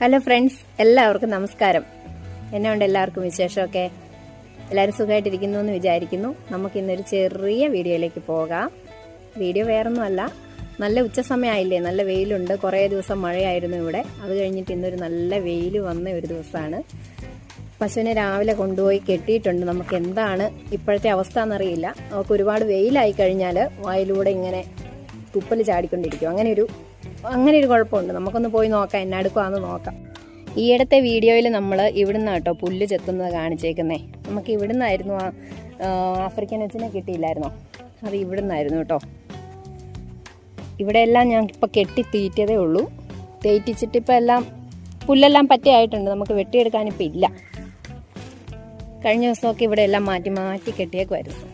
Hello friends എല്ലാവർക്കും നമസ്കാരം. എന്നെ ഉണ്ട് എല്ലാവർക്കും വിശേഷമൊക്കെ? എല്ലാവരും സുഖമായിട്ടിരിക്കുന്നു എന്ന് വിചാരിക്കുന്നു. നമുക്ക് ഇന്നൊരു ചെറിയ വീഡിയോയിലേക്ക് പോകാം. വീഡിയോ വേറൊന്നുമല്ല. നല്ല ഉച്ച സമയമായില്ലേ നല്ല വെയിലുണ്ട്. കുറേ ദിവസം മഴയായിരുന്നു ഇവിടെ. അത് കഴിഞ്ഞിട്ട് ഇന്നൊരു നല്ല വെയിൽ വന്ന ഒരു ദിവസമാണ്. പശുവിനെ രാവിലെ കൊണ്ടുപോയി കെട്ടിയിട്ടുണ്ട്. നമുക്ക് എന്താണ് ഇപ്പോഴത്തെ അവസ്ഥ എന്നറിയില്ല നമുക്ക് ഒരുപാട് വെയിലായി കഴിഞ്ഞാൽ വായിലൂടെ ഇങ്ങനെ തുപ്പൽ ചാടിക്കൊണ്ടിരിക്കും. അങ്ങനെ ഒരു അങ്ങനെ ഒരു കുഴപ്പമുണ്ട്. നമുക്കൊന്ന് പോയി നോക്കാം എന്നാടുക്കുവാന്ന് നോക്കാം. ഈയിടത്തെ വീഡിയോയിൽ നമ്മൾ ഇവിടുന്ന് കേട്ടോ പുല്ല് ചെത്തുന്നത് കാണിച്ചേക്കുന്നേ. നമുക്ക് ഇവിടുന്നായിരുന്നു ആ ആഫ്രിക്കൻ വെച്ചിനെ കിട്ടിയില്ലായിരുന്നോ? അത് ഇവിടുന്നായിരുന്നു കേട്ടോ. ഇവിടെയെല്ലാം ഞാൻ ഇപ്പോൾ കെട്ടി തീറ്റതേ ഉള്ളൂ. തേറ്റിച്ചിട്ട് എല്ലാം പുല്ലെല്ലാം പറ്റിയായിട്ടുണ്ട്. നമുക്ക് വെട്ടിയെടുക്കാനിപ്പോൾ ഇല്ല. കഴിഞ്ഞ ദിവസമൊക്കെ ഇവിടെ എല്ലാം മാറ്റി മാറ്റി കെട്ടിയേക്കുമായിരുന്നു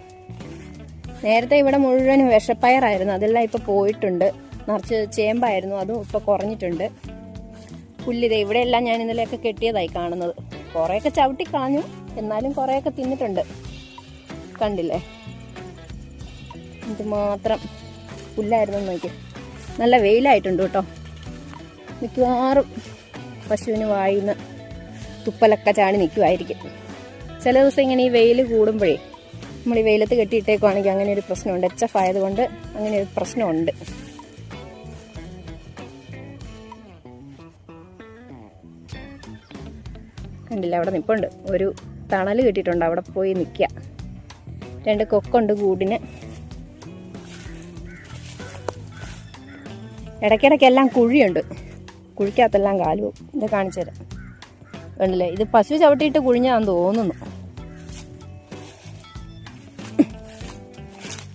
നേരത്തെ ഇവിടെ മുഴുവനും വിഷപ്പയറായിരുന്നു. അതെല്ലാം ഇപ്പോൾ പോയിട്ടുണ്ട്. നിറച്ച് ചേമ്പായിരുന്നു അതും ഇപ്പോൾ കുറഞ്ഞിട്ടുണ്ട്. പുല്ലിത് ഇവിടെയെല്ലാം ഞാൻ ഇന്നലെയൊക്കെ കെട്ടിയതായി കാണുന്നത്. കുറേയൊക്കെ ചവിട്ടി കളഞ്ഞു എന്നാലും കുറേയൊക്കെ തിന്നിട്ടുണ്ട്. കണ്ടില്ലേ? ഇത് മാത്രം പുല്ലായിരുന്നു നോക്കി നല്ല വെയിലായിട്ടുണ്ട് കേട്ടോ. മിക്കവാറും പശുവിന് വായിന്ന് തുപ്പലൊക്കെ ചാടി നിൽക്കുമായിരിക്കും ചില ദിവസം ഇങ്ങനെ ഈ വെയിൽ കൂടുമ്പോഴേ നമ്മൾ ഈ വെയിലത്ത് കെട്ടിയിട്ടേക്കുവാണെങ്കിൽ അങ്ങനെ ഒരു പ്രശ്നമുണ്ട്. എച്ച് എഫ് ആയതുകൊണ്ട് അങ്ങനെ ഒരു പ്രശ്നമുണ്ട്. കണ്ടില്ല അവിടെ നിൽപ്പുണ്ട് ഒരു തണൽ കിട്ടിയിട്ടുണ്ട് അവിടെ പോയി നിൽക്കുക രണ്ട് കൊക്കുണ്ട് കൂടിന്. ഇടയ്ക്കിടയ്ക്കെല്ലാം കുഴിയുണ്ട്. കുഴിക്കകത്തെല്ലാം കാലു ഇത് കാണിച്ചു തരാം. കണ്ടില്ലേ? ഇത് പശു ചവിട്ടിയിട്ട് കുഴിഞ്ഞാന്ന് തോന്നുന്നു.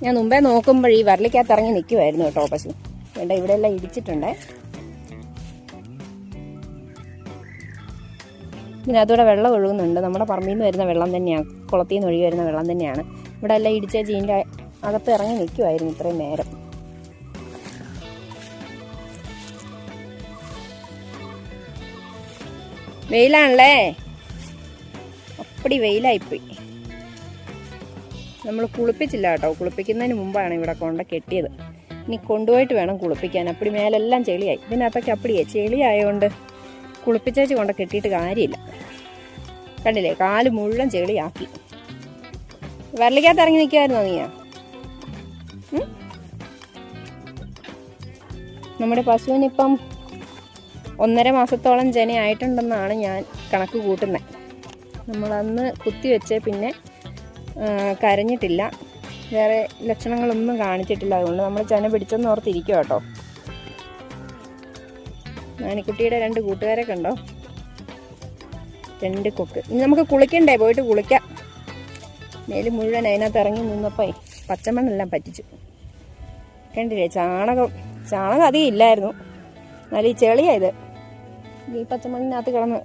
ഞാൻ മുമ്പേ നോക്കുമ്പോൾ ഈ വരലിക്കകത്ത് ഇറങ്ങി നിൽക്കുമായിരുന്നു കേട്ടോ പശു. വേണ്ട ഇവിടെയെല്ലാം ഇടിച്ചിട്ടുണ്ടേ. ഇതിനകത്തൂടെ വെള്ളം ഒഴുകുന്നുണ്ട്. നമ്മുടെ പറമ്പിൽ നിന്ന് വരുന്ന വെള്ളം തന്നെയാണ്. കുളത്തിൽ നിന്ന് ഒഴുകി വരുന്ന വെള്ളം തന്നെയാണ്. ഇവിടെ എല്ലാം ഇടിച്ച ജീന്റെ അകത്ത് ഇറങ്ങി നിൽക്കുമായിരുന്നു ഇത്രയും നേരം. വെയിലാണല്ലേ? അപ്പടി വെയിലായിപ്പോയി. നമ്മൾ കുളിപ്പിച്ചില്ല കേട്ടോ. കുളിപ്പിക്കുന്നതിന് മുമ്പാണ് ഇവിടെ കൊണ്ട കെട്ടിയത്. ഇനി കൊണ്ടുപോയിട്ട് വേണം കുളിപ്പിക്കാൻ. അപ്പടി മേലെല്ലാം ചെളിയായി. ഇതിനകത്തൊക്കെ അപ്പടിയേ. ചെളിയായതുകൊണ്ട് കുളിപ്പിച്ചേച്ച് കൊണ്ട കെട്ടിയിട്ട് കാര്യമില്ല. കണ്ടില്ലേ? കാൽ മുഴുവൻ ചെളിയാക്കി. വരലിക്കകത്ത് ഇറങ്ങി നിൽക്കുമായിരുന്നോ നീയാ? നമ്മുടെ പശുവിനിപ്പം ഒന്നര മാസത്തോളം ജനയായിട്ടുണ്ടെന്നാണ് ഞാൻ കണക്ക് കൂട്ടുന്നത് നമ്മളന്ന് കുത്തിവെച്ച് പിന്നെ കരഞ്ഞിട്ടില്ല. വേറെ ലക്ഷണങ്ങളൊന്നും കാണിച്ചിട്ടില്ല. അതുകൊണ്ട് നമ്മൾ ജന പിടിച്ചെന്ന് ഓർത്തിരിക്കുക കേട്ടോ. നാനിക്കുട്ടിയുടെ രണ്ട് കൂട്ടുകാരൊക്കെ കണ്ടോ രണ്ട് കൊക്ക്. ഇനി നമുക്ക് കുളിക്കണ്ടേ? പോയിട്ട് കുളിക്കാം. മേൽ മുഴുവൻ അതിനകത്ത് ഇറങ്ങി നിന്നപ്പോൾ പച്ചമണ്ണെല്ലാം പറ്റിച്ചു. കണ്ടില്ലേ? ചാണകം. ചാണകം അധികം ഇല്ലായിരുന്നു. എന്നാലും ഈ ചെളിയാ ഇത്. ഈ പച്ചമണ്ണിനകത്ത് കിടന്ന്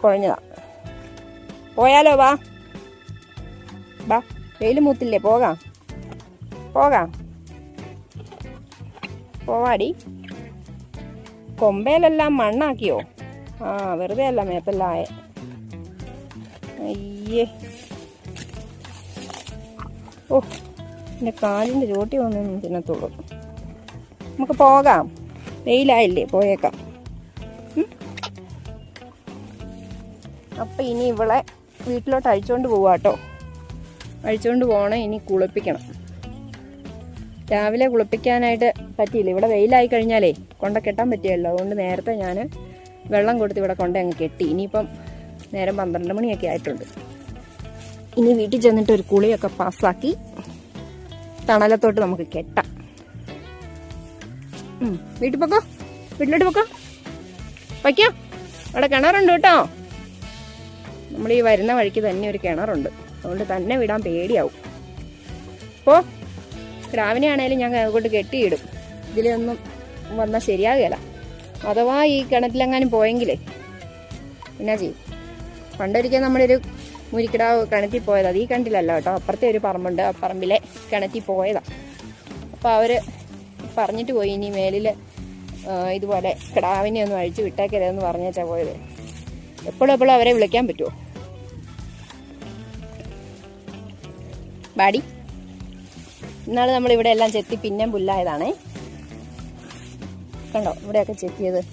കുഴഞ്ഞതാ. പോയാലോ വാ. വാ വെയിൽ മൂത്തില്ലേ? പോകാം. പോകാം. പോവാടി. കൊമ്പയിലെല്ലാം മണ്ണാക്കിയോ? ആ വെറുതെ അല്ല മേപ്പല്ലായ അയ്യേ. ഓ എന്റെ കാലിന്റെ ചോട്ടി വന്നൊന്നും തിന്നത്തുള്ളൂ. നമുക്ക് പോകാം. വെയിലായില്ലേ പോയേക്കാം? അപ്പം ഇനി ഇവളെ വീട്ടിലോട്ട് അഴിച്ചുകൊണ്ട് പോവാട്ടോ അഴിച്ചുകൊണ്ട് പോകണം ഇനി കുളിപ്പിക്കണം. രാവിലെ കുളിപ്പിക്കാനായിട്ട് പറ്റിയില്ല. ഇവിടെ വെയിലായി കഴിഞ്ഞാലേ കൊണ്ട കെട്ടാൻ പറ്റിയല്ലോ. അതുകൊണ്ട് നേരത്തെ ഞാൻ വെള്ളം കൊടുത്ത് ഇവിടെ കൊണ്ട് അങ്ങ് കെട്ടി. ഇനിയിപ്പം നേരം പന്ത്രണ്ട് മണിയൊക്കെ ആയിട്ടുണ്ട്. ഇനി വീട്ടിൽ ചെന്നിട്ട് ഒരു കുളിയൊക്കെ പാസ്സാക്കി തണലത്തോട്ട് നമുക്ക് കെട്ടാം. വീട്ടിൽ പൊക്കോ? വീട്ടിലോട്ട് പൊക്കോ? വയ്ക്കോ അവിടെ കിണറുണ്ട് കേട്ടോ. നമ്മൾ ഈ വരുന്ന വഴിക്ക് തന്നെ ഒരു കിണറുണ്ട്. അതുകൊണ്ട് തന്നെ വിടാൻ പേടിയാവും. പോ. രാവിലെ ആണേലും ഞാൻ അതുകൊണ്ട് കെട്ടിയിടും. ഇതിലൊന്നും വന്നാൽ ശരിയാകുകയില്ല. അഥവാ ഈ കിണറ്റിലെങ്ങാനും പോയെങ്കിലേ എന്നാ ചെയ്യും? പണ്ടൊരിക്കൽ നമ്മളൊരു മുരിക്കട കിണറ്റിൽ പോയതാ. അത് ഈ കിണറ്റിലല്ല കേട്ടോ. അപ്പുറത്തെ ഒരു പറമ്പുണ്ട്. ആ പറമ്പിലെ കിണറ്റിൽ പോയതാ. അപ്പോൾ അവർ പറഞ്ഞിട്ട് പോയി ഇനി മേലിൽ ഇതുപോലെ കിടാവിനെ ഒന്നും അഴിച്ചു വിട്ടേക്കരുതെന്ന് പറഞ്ഞേച്ചാ പോയത്. എപ്പോഴും എപ്പോഴും അവരെ വിളിക്കാൻ പറ്റുമോ ബാഡി ഇന്നാൾ നമ്മളിവിടെ എല്ലാം ചെത്തി പിന്നെ പുല്ലായതാണേ. കണ്ടോ? ഇവിടെയൊക്കെ ചെക്ക് ചെയ്ത്.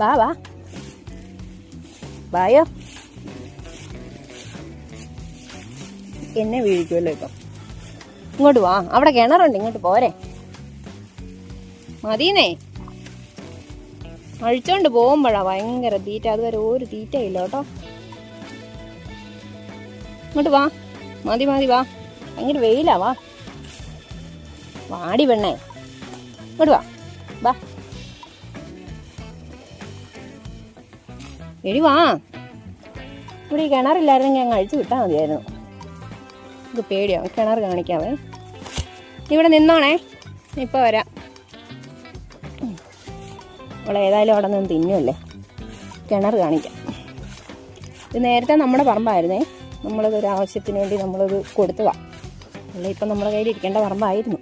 വാ വാ. വായോ. എന്നെ വീഴിക്കുമല്ലോ ഇപ്പം. ഇങ്ങോട്ട് വാ. അവിടെ കിണറുണ്ട്. ഇങ്ങോട്ട് പോരെ. മതിയെന്നേ. അഴിച്ചോണ്ട് പോകുമ്പോഴാ ഭയങ്കര തീറ്റ. അതുവരെ ഒരു തീറ്റയില്ല കേട്ടോ. ഇങ്ങോട്ട് വാ. മതി മതി വാ. ഭയങ്കര വെയിലാ വാ. വാടി പെണ്ണേ. ഇങ്ങോട്ട് വാ. വാ. എടി വാ. ഇവിടെ ഈ കിണറില്ലായിരുന്നെങ്കിൽ അങ്ങ് അഴിച്ചു വിട്ടാൽ മതിയായിരുന്നു. ഇത് പേടിയാവും കിണർ കാണിക്കാമേ ഇവിടെ നിന്നോണേ. ഇപ്പോൾ വരാം. ഇവിടെ ഏതായാലും അവിടെ നിന്ന് തിന്നുമല്ലേ കിണർ കാണിക്കാം. ഇത് നേരത്തെ നമ്മുടെ പറമ്പായിരുന്നേ. നമ്മളത് ഒരു ആവശ്യത്തിന് വേണ്ടി നമ്മളത് കൊടുത്തുവാ അല്ല ഇപ്പം നമ്മുടെ കയ്യിൽ ഇരിക്കേണ്ട പറമ്പായിരുന്നു.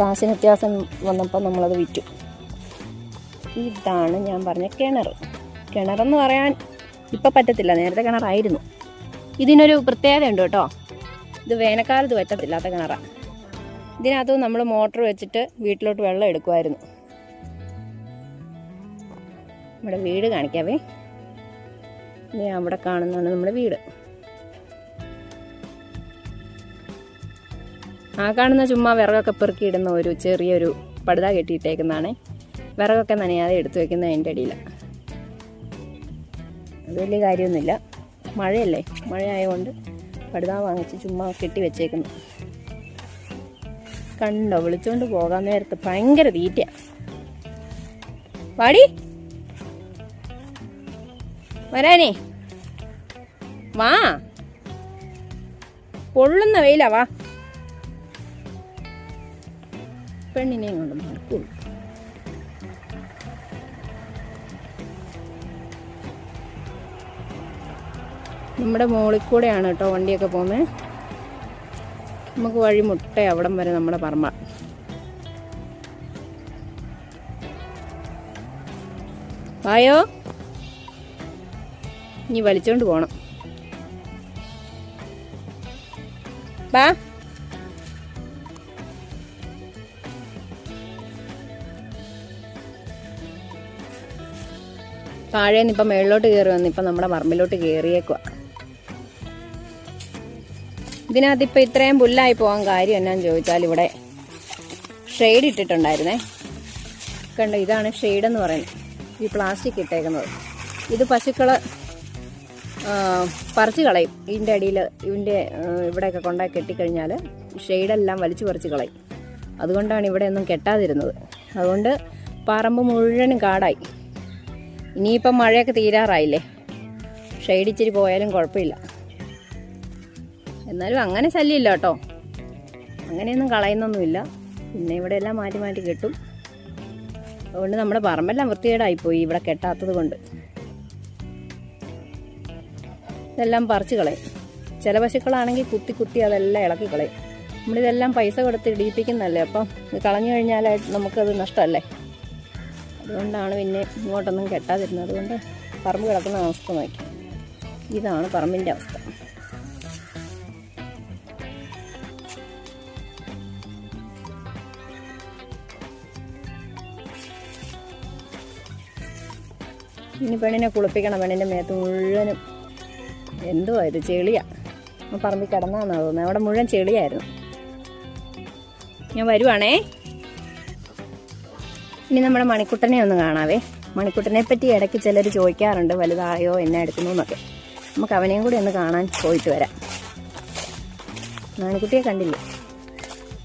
കാശിന് വ്യത്യാസം വന്നപ്പോൾ നമ്മളത് വിറ്റു. ഇതാണ് ഞാൻ പറഞ്ഞ കിണർ. കിണറെന്ന് പറയാൻ ഇപ്പം പറ്റത്തില്ല. നേരത്തെ കിണറായിരുന്നു. ഇതിനൊരു പ്രത്യേകത ഉണ്ട് കേട്ടോ. ഇത് വേനൽക്കാലത്ത് പറ്റത്തില്ലാത്ത കിണറാണ് ഇതിനകത്ത് നമ്മൾ മോട്ടർ വെച്ചിട്ട് വീട്ടിലോട്ട് വെള്ളം എടുക്കുമായിരുന്നു. നമ്മുടെ വീട് കാണിക്കാവേ. ഇനി അവിടെ കാണുന്നതാണ് നമ്മുടെ വീട്. ആ കാണുന്ന ചുമ്മാ വിറകൊക്കെ പെറുക്കിയിടുന്ന ഒരു ചെറിയൊരു പടുത കെട്ടിയിട്ടേക്കുന്നതാണ്. വിറകൊക്കെ നനയാതെ എടുത്തു വെക്കുന്ന അതിന്റെ അടിയിലാണ് അത് വലിയ കാര്യമൊന്നുമില്ല. മഴയല്ലേ? മഴയായതുകൊണ്ട് പടുത വാങ്ങിച്ച് ചുമ്മാ കെട്ടി വെച്ചേക്കുന്നു. കണ്ടോ? വിളിച്ചുകൊണ്ട് പോകാൻ നേരത്ത് ഭയങ്കര തീറ്റ വാടി. വരാനേ. വാ. പൊള്ളുന്ന വെയിലാ വാ. പെണ്ണിനെയും കൊണ്ട് നടക്കുള്ളൂ നമ്മുടെ മുകളിൽ കൂടെയാണ് കേട്ടോ വണ്ടിയൊക്കെ പോകുന്നത്. നമുക്ക് വഴി മുട്ട അവിടം വരെ നമ്മുടെ പറമ്പ. വായോ? ഇനി വലിച്ചോണ്ട് പോണം. വാ താഴേന്ന് ഇപ്പം മേളിലോട്ട് കയറി വന്ന് ഇപ്പം നമ്മുടെ പറമ്പിലോട്ട് കയറിയേക്കുക ഇതിനകത്ത് ഇപ്പം ഇത്രയും പുല്ലായി പോകാൻ കാര്യം എന്നാന്ന് ചോദിച്ചാൽ ഇവിടെ ഷെയ്ഡ് ഇട്ടിട്ടുണ്ടായിരുന്നേ. കണ്ടോ ഇതാണ് ഷെയ്ഡ് എന്ന് പറയുന്നത്. ഈ പ്ലാസ്റ്റിക് ഇട്ടേക്കുന്നത്. ഇത് പശുക്കൾ പറിച്ച് കളയും. ഇതിന്റെ അടിയിൽ ഇതിന്റെ ഇവിടെയൊക്കെ കൊണ്ടാ കെട്ടിക്കഴിഞ്ഞാൽ ഷെയ്ഡെല്ലാം വലിച്ചു പറിച്ച് കളയും. അതുകൊണ്ടാണ് ഇവിടെ ഒന്നും കെട്ടാതിരുന്നത്. അതുകൊണ്ട് പറമ്പ് മുഴുവനും കാടായി. ഇനിയിപ്പം മഴയൊക്കെ തീരാറായില്ലേ? ഷെയ്ഡ് ഇച്ചിരി പോയാലും കുഴപ്പമില്ല. എന്നാലും അങ്ങനെ ശല്യമില്ല കേട്ടോ. അങ്ങനെയൊന്നും കളയുന്നൊന്നുമില്ല. പിന്നെ ഇവിടെ എല്ലാം മാറ്റി മാറ്റി കെട്ടും. അതുകൊണ്ട് നമ്മുടെ പറമ്പെല്ലാം വൃത്തികേടായിപ്പോയി ഇവിടെ കെട്ടാത്തത് കൊണ്ട്. ഇതെല്ലാം പറിച്ച് കളയും. ചില പശുക്കളാണെങ്കിൽ കുത്തി കുത്തി അതെല്ലാം ഇളക്കി കളയും. നമ്മളിതെല്ലാം പൈസ കൊടുത്ത് ഇടിയിപ്പിക്കുന്നതല്ലേ? അപ്പം കളഞ്ഞു കഴിഞ്ഞാൽ നമുക്കത് നഷ്ടമല്ലേ? അതുകൊണ്ടാണ് പിന്നെ ഇങ്ങോട്ടൊന്നും കെട്ടാതിരുന്നത്. അതുകൊണ്ട് പറമ്പ് കിടക്കുന്ന അവസ്ഥ നോക്കി. ഇതാണ് പറമ്പിന്റെ അവസ്ഥ. ഇനി പെണ്ണിനെ കുളിപ്പിക്കണം. പെണ്ണിന്റെ മേത്ത് മുഴുവനും എന്തുവാ ഇത്? ചെളിയാണ് പറമ്പിൽ കിടന്നാന്നാ തോന്നുന്നത്. അവിടെ മുഴുവൻ ചെളിയായിരുന്നു. ഞാൻ വരുവാണേ. ഇനി നമ്മുടെ മണിക്കുട്ടനെ ഒന്ന് കാണാവേ. മണിക്കുട്ടനെ പറ്റി ഇടയ്ക്ക് ചിലർ ചോദിക്കാറുണ്ട് വലുതായോ? എന്നെ എടുക്കുന്നു എന്നൊക്കെ. നമുക്ക് അവനെയും കൂടി ഒന്ന് കാണാൻ പോയിട്ട് വരാം. മണിക്കുട്ടിയെ കണ്ടില്ലേ?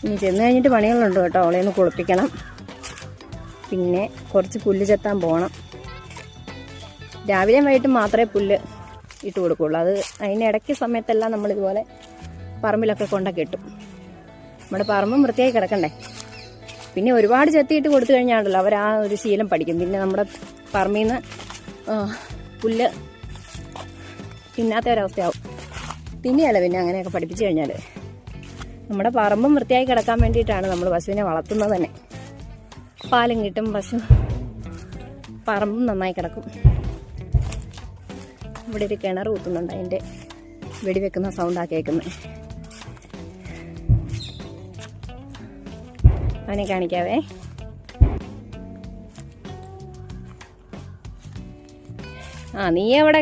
ഇനി ചെന്ന് കഴിഞ്ഞിട്ട് പണികളുണ്ട് കേട്ടോ. അവളെ ഒന്ന് കുളിപ്പിക്കണം. പിന്നെ കുറച്ച് പുല്ല് ചെത്താൻ പോകണം രാവിലെയും വൈകിട്ടും മാത്രമേ പുല്ല് ഇട്ട് കൊടുക്കുള്ളൂ. അത് അതിന് ഇടയ്ക്ക് സമയത്തെല്ലാം നമ്മളിതുപോലെ പറമ്പിലൊക്കെ കൊണ്ടൊക്കെ കെട്ടും നമ്മുടെ പറമ്പും വൃത്തിയായി കിടക്കണ്ടേ? പിന്നെ ഒരുപാട് ചെത്തിയിട്ട് കൊടുത്തു കഴിഞ്ഞാണല്ലോ അവർ ആ ഒരു ശീലം പഠിക്കും. പിന്നെ നമ്മുടെ പറമ്പിൽ പുല്ല് തിന്നാത്ത ഒരവസ്ഥയാവും തിന്നിയല്ല പിന്നെ അങ്ങനെയൊക്കെ പഠിപ്പിച്ചു കഴിഞ്ഞാൽ നമ്മുടെ പറമ്പും വൃത്തിയായി കിടക്കാൻ വേണ്ടിയിട്ടാണ് നമ്മൾ പശുവിനെ വളർത്തുന്നത് തന്നെ. പാലും കിട്ടും പശു പറമ്പും നന്നായി കിടക്കും. ഇവിടെ ഒരു കിണർ കുത്തുന്നുണ്ട് അതിന്റെ വെടിവെക്കുന്ന സൗണ്ടാണ് കേൾക്കുന്നത് അവനെ കാണിക്കാവേ. ആ നീ അവിടെ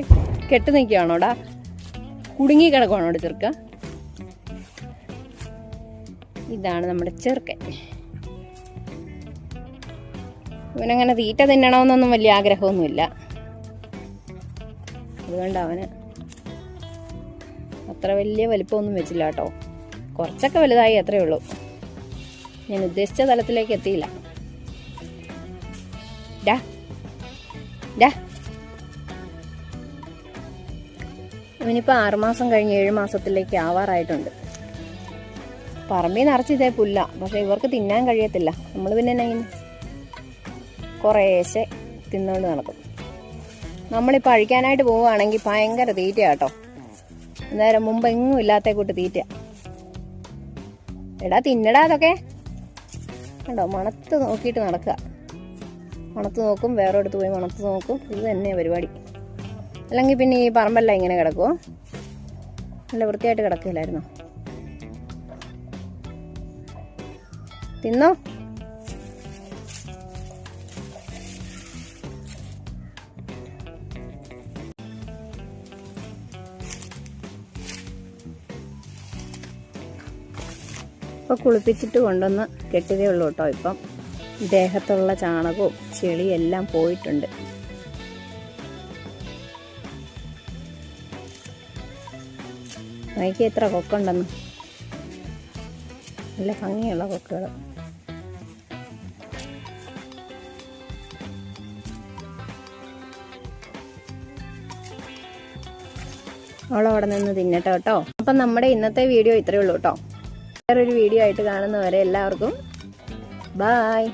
കെട്ട് നിൽക്കുകയാണോടാ? കുടുങ്ങി കിടക്കുവാണോടെ ചെറുക്ക? ഇതാണ് നമ്മുടെ ചെറുക്കൻ. ഇവനങ്ങനെ തീറ്റ തിന്നണമെന്നൊന്നും വലിയ ആഗ്രഹമൊന്നുമില്ല. അതുകൊണ്ട് അത്ര വലിയ വലിപ്പമൊന്നും വെച്ചില്ല കേട്ടോ. കുറച്ചൊക്കെ വലുതായി അത്രയേ ഉള്ളൂ. ഞാൻ ഉദ്ദേശിച്ച തലത്തിലേക്ക് എത്തിയില്ല. ഡാ. ആറുമാസം കഴിഞ്ഞ് ഏഴ് മാസത്തിലേക്ക് ആവാറായിട്ടുണ്ട്. പറമ്പിൽ നിറച്ച് ഇതേ പുല്ല പക്ഷേ ഇവർക്ക് തിന്നാൻ കഴിയത്തില്ല. നമ്മൾ പിന്നെ എന്നെ? കുറേശ്ശെ തിന്നുകൊണ്ട് നടക്കും. നമ്മളിപ്പോൾ അഴിക്കാനായിട്ട് പോവുകയാണെങ്കിൽ ഭയങ്കര തീറ്റ കേട്ടോ. അന്നേരം മുമ്പ് എങ്ങും ഇല്ലാത്ത കൂട്ട് തീറ്റ എടാ തിന്നടാ അതൊക്കെ. കണ്ടോ? മണത്ത് നോക്കിയിട്ട് നടക്കുക. മണത്ത് നോക്കും വേറെ അടുത്ത് പോയി മണത്ത് നോക്കും. ഇത് തന്നെ പരിപാടി. അല്ലെങ്കിൽ പിന്നെ ഈ പറമ്പെല്ലാം ഇങ്ങനെ കിടക്കുമോ നല്ല വൃത്തിയായിട്ട് കിടക്കില്ലായിരുന്നോ തിന്നോ? ഇപ്പൊ കുളിപ്പിച്ചിട്ട് കൊണ്ടൊന്ന് കെട്ടിയതേ ഉള്ളൂ കേട്ടോ ഇപ്പം. ദേഹത്തുള്ള ചാണകവും ചെളിയും എല്ലാം പോയിട്ടുണ്ട്. നോക്കി എത്ര കൊക്കുണ്ടെന്ന്. നല്ല ഭംഗിയുള്ള കൊക്കുകൾ. അവളവിടെ നിന്ന് തിന്നട്ടോ കേട്ടോ. അപ്പം നമ്മുടെ ഇന്നത്തെ വീഡിയോ ഇത്രയേ ഉള്ളൂ കേട്ടോ. വേറൊരു വീഡിയോ ആയിട്ട് കാണുന്നവരെ എല്ലാവർക്കും ബായ്